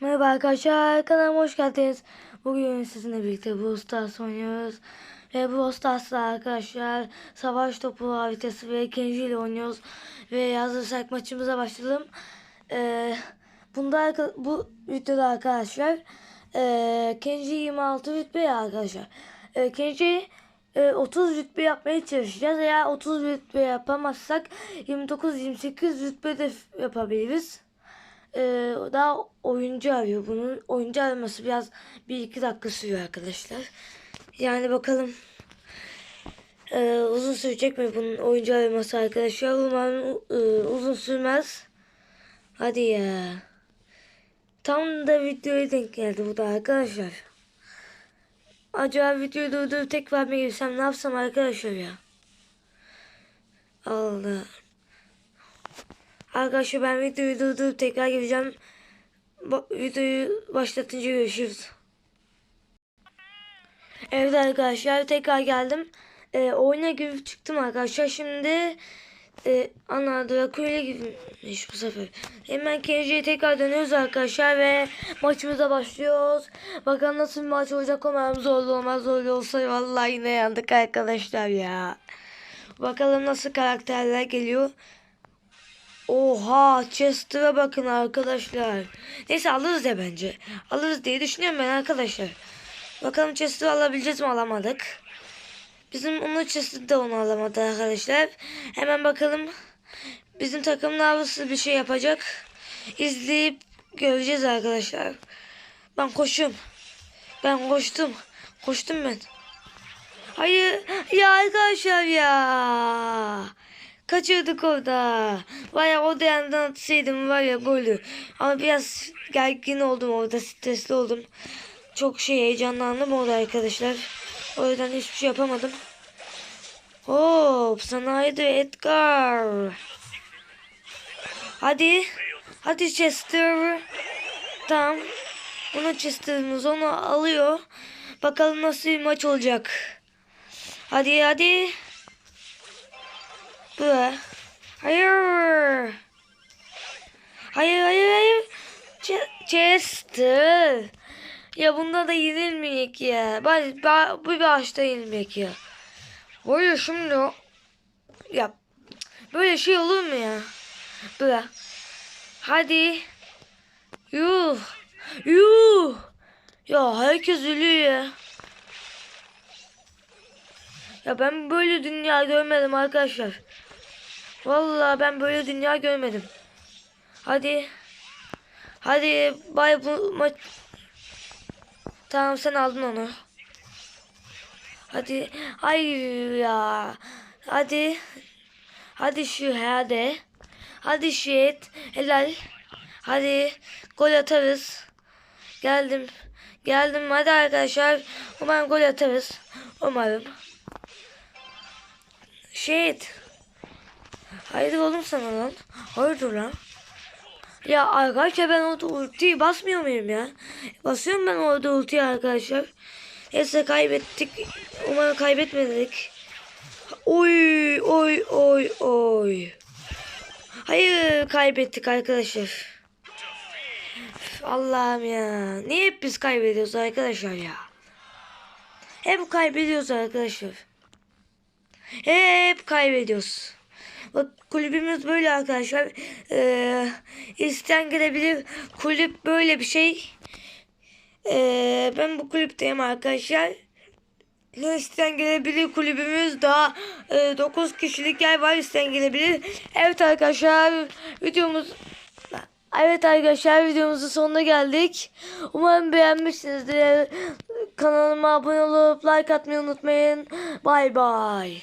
Merhaba arkadaşlar kanalıma hoş geldiniz. Bugün sizinle birlikte Brawl Stars oynuyoruz. Ve Brawl Stars'ta arkadaşlar savaş topu haritası ve Kenji ile oynuyoruz. Ve hazırsak maçımıza başlayalım. Ee, bunda bu videoda arkadaşlar ee, Kenji 26 rütbe arkadaşlar. Ee, Kenji e, 30 rütbe yapmaya çalışacağız. Eğer 30 rütbe yapamazsak 29-28 rütbe de yapabiliriz. Ee, daha oyuncu arıyor bunun. Oyuncu araması biraz bir iki dakika sürüyor arkadaşlar. Yani bakalım ee, uzun sürecek mi bunun oyuncu araması arkadaşlar. Umarım e, uzun sürmez. Hadi ya. Tam da videoya denk geldi bu da arkadaşlar. Acaba videoyu durdurup tekrar mı girsem ne yapsam arkadaşlar ya. Allah. Arkadaşlar ben videoyu durdurup tekrar gireceğim. Ba- videoyu başlatınca görüşürüz. Evet arkadaşlar tekrar geldim. Ee, oyuna girip çıktım arkadaşlar. Şimdi e, ana Dracula girmiş bu sefer. Hemen Kenji'ye tekrar dönüyoruz arkadaşlar ve maçımıza başlıyoruz. Bakalım nasıl bir maç olacak umarım zorlu olmaz. Zorlu olsa vallahi yine yandık arkadaşlar ya. Bakalım nasıl karakterler geliyor. Oha Chester'a bakın arkadaşlar. Neyse alırız ya bence. Alırız diye düşünüyorum ben arkadaşlar. Bakalım Chester'ı alabileceğiz mi alamadık. Bizim onu Chester de onu alamadı arkadaşlar. Hemen bakalım. Bizim takım nasıl bir şey yapacak. İzleyip göreceğiz arkadaşlar. Ben koşuyorum. Ben koştum. Koştum ben. Hayır ya arkadaşlar ya. Kaçırdık orada. Var ya o yandan atsaydım var ya golü. Ama biraz gergin oldum orada stresli oldum. Çok şey heyecanlandım orada arkadaşlar. O yüzden hiçbir şey yapamadım. Hop sanayide Edgar. Hadi. Hadi Chester. Tamam. Bunu Chester'ımız onu alıyor. Bakalım nasıl bir maç olacak. Hadi hadi. Bu. Hayır. Hayır hayır hayır. Ch- Chester. Ya bunda da yenilmeyek ya. Bari ba- bu başta yenilmeyek ya. Böyle şimdi ya böyle şey olur mu ya? Böyle. Hadi. Yuh. Yuh. Ya herkes ölüyor ya. Ya ben böyle dünya görmedim arkadaşlar. Vallahi ben böyle dünya görmedim. Hadi. Hadi bay bu maç. Tamam sen aldın onu. Hadi. Hayır ya. Hadi. Hadi şu hadi. Hadi shit. Helal. Hadi. Gol atarız. Geldim. Geldim. Hadi arkadaşlar. Umarım gol atarız. Umarım. Shit. Hayırdır oğlum sana lan? Hayırdır lan? Ya arkadaşlar ben orada ultiyi basmıyor muyum ya? Basıyorum ben orada ultiyi arkadaşlar. Neyse kaybettik. Umarım kaybetmedik. Oy oy oy oy. Hayır kaybettik arkadaşlar. Allah'ım ya. Niye hep biz kaybediyoruz arkadaşlar ya? Hep kaybediyoruz arkadaşlar. Hep kaybediyoruz. Bak kulübümüz böyle arkadaşlar. Ee, isteyen girebilir. Kulüp böyle bir şey. Ee, ben bu kulüpteyim arkadaşlar. Ne isteyen gelebilir kulübümüz daha e, 9 kişilik yer var isteyen gelebilir. Evet arkadaşlar videomuz Evet arkadaşlar videomuzun sonuna geldik. Umarım beğenmişsinizdir. Kanalıma abone olup like atmayı unutmayın. Bay bay.